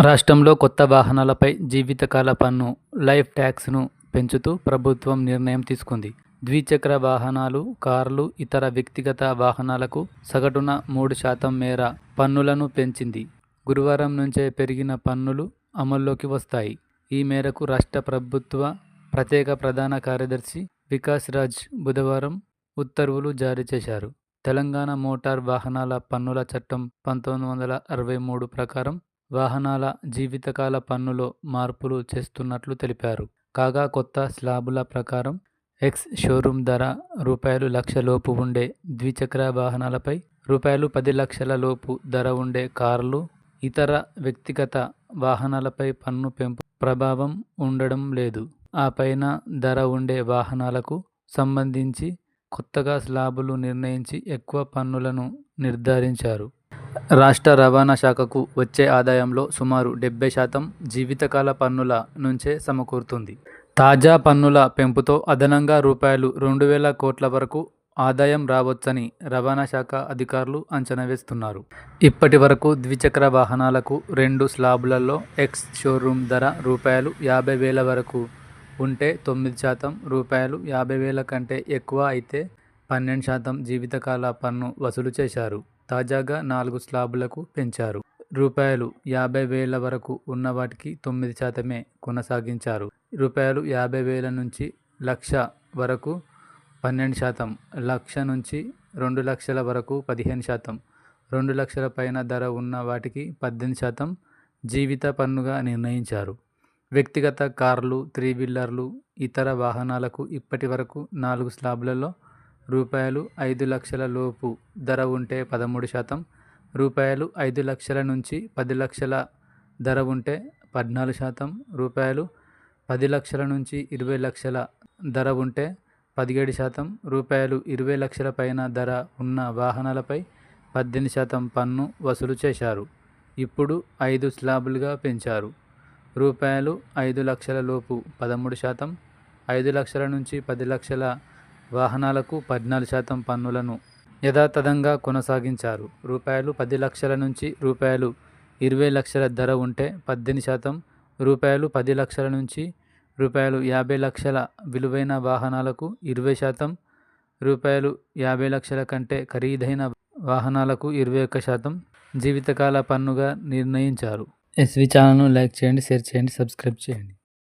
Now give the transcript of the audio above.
రాష్ట్రంలో కొత్త వాహనాలపై జీవితకాల పన్ను లైఫ్ ట్యాక్స్ను పెంచుతూ ప్రభుత్వం నిర్ణయం తీసుకుంది. ద్విచక్ర వాహనాలు కార్లు ఇతర వ్యక్తిగత వాహనాలకు సగటున మూడు శాతం మేర పన్నులను పెంచింది. గురువారం నుంచే పెరిగిన పన్నులు అమల్లోకి వస్తాయి. ఈ మేరకు రాష్ట్ర ప్రభుత్వ ప్రత్యేక ప్రధాన కార్యదర్శి వికాస్ రాజ్ బుధవారం ఉత్తర్వులు జారీ చేశారు. తెలంగాణ మోటార్ వాహనాల పన్నుల చట్టం పంతొమ్మిది వందల అరవై మూడు ప్రకారం వాహనాల జీవితకాల పన్నులో మార్పులు చేస్తున్నట్లు తెలిపారు. కాగా కొత్త స్లాబుల ప్రకారం ఎక్స్ షోరూమ్ ధర రూపాయలు లక్ష లోపు ఉండే ద్విచక్ర వాహనాలపై రూపాయలు పది లక్షల లోపు ధర ఉండే కార్లు ఇతర వ్యక్తిగత వాహనాలపై పన్ను పెంపు ప్రభావం ఉండడం లేదు. ఆ పైన ధర ఉండే వాహనాలకు సంబంధించి కొత్తగా స్లాబులు నిర్ణయించి ఎక్కువ పన్నులను నిర్ధారించారు. రాష్ట్ర రవాణా శాఖకు వచ్చే ఆదాయంలో సుమారు డెబ్బై శాతం జీవితకాల పన్నుల నుంచే సమకూరుతుంది. తాజా పన్నుల పెంపుతో అదనంగా రూపాయలు రెండు వేల కోట్ల వరకు ఆదాయం రావచ్చని రవాణా శాఖ అధికారులు అంచనా వేస్తున్నారు. ఇప్పటి వరకు ద్విచక్ర వాహనాలకు రెండు స్లాబులలో ఎక్స్ షోరూమ్ ధర రూపాయలు యాభై వేల వరకు ఉంటే తొమ్మిది శాతం రూపాయలు యాభై వేల కంటే ఎక్కువ అయితే పన్నెండు శాతం జీవితకాల పన్ను వసూలు చేశారు. తాజాగా నాలుగు స్లాబులకు పెంచారు. రూపాయలు యాభై వేల వరకు ఉన్న వాటికి తొమ్మిది శాతమే కొనసాగించారు. రూపాయలు యాభై వేల నుంచి లక్ష వరకు పన్నెండు శాతం లక్ష నుంచి రెండు లక్షల వరకు పదిహేను శాతం రెండు లక్షల పైన ధర ఉన్న వాటికి పద్దెనిమిది శాతం జీవిత పన్నుగా నిర్ణయించారు. వ్యక్తిగత కార్లు త్రీ వీలర్లు ఇతర వాహనాలకు ఇప్పటి వరకు నాలుగు స్లాబ్లలో రూపాయలు ఐదు లక్షల లోపు ధర ఉంటే పదమూడు శాతం రూపాయలు ఐదు లక్షల నుంచి పది లక్షల ధర ఉంటే పద్నాలుగు శాతం రూపాయలు పది లక్షల నుంచి ఇరవై లక్షల ధర ఉంటే పదిహేడు శాతం రూపాయలు ఇరవై లక్షల పైన ధర ఉన్న వాహనాలపై పద్దెనిమిది శాతం పన్ను వసూలు చేశారు. ఇప్పుడు ఐదు స్లాబులుగా పెంచారు. రూపాయలు ఐదు లక్షల లోపు పదమూడు శాతం ఐదు లక్షల నుంచి పది లక్షల వాహనాలకు పద్నాలుగు శాతం పన్నులను యథాతథంగా కొనసాగించారు. రూపాయలు పది లక్షల నుంచి రూపాయలు ఇరవై లక్షల ధర ఉంటే పద్దెనిమిది శాతం రూపాయలు పది లక్షల నుంచి రూపాయలు యాభై లక్షల విలువైన వాహనాలకు ఇరవై శాతం రూపాయలు యాభై లక్షల కంటే ఖరీదైన వాహనాలకు ఇరవై ఒక్క శాతం జీవితకాల పన్నుగా నిర్ణయించారు. ఎస్వి ఛానల్ను లైక్ చేయండి షేర్ చేయండి సబ్స్క్రైబ్ చేయండి.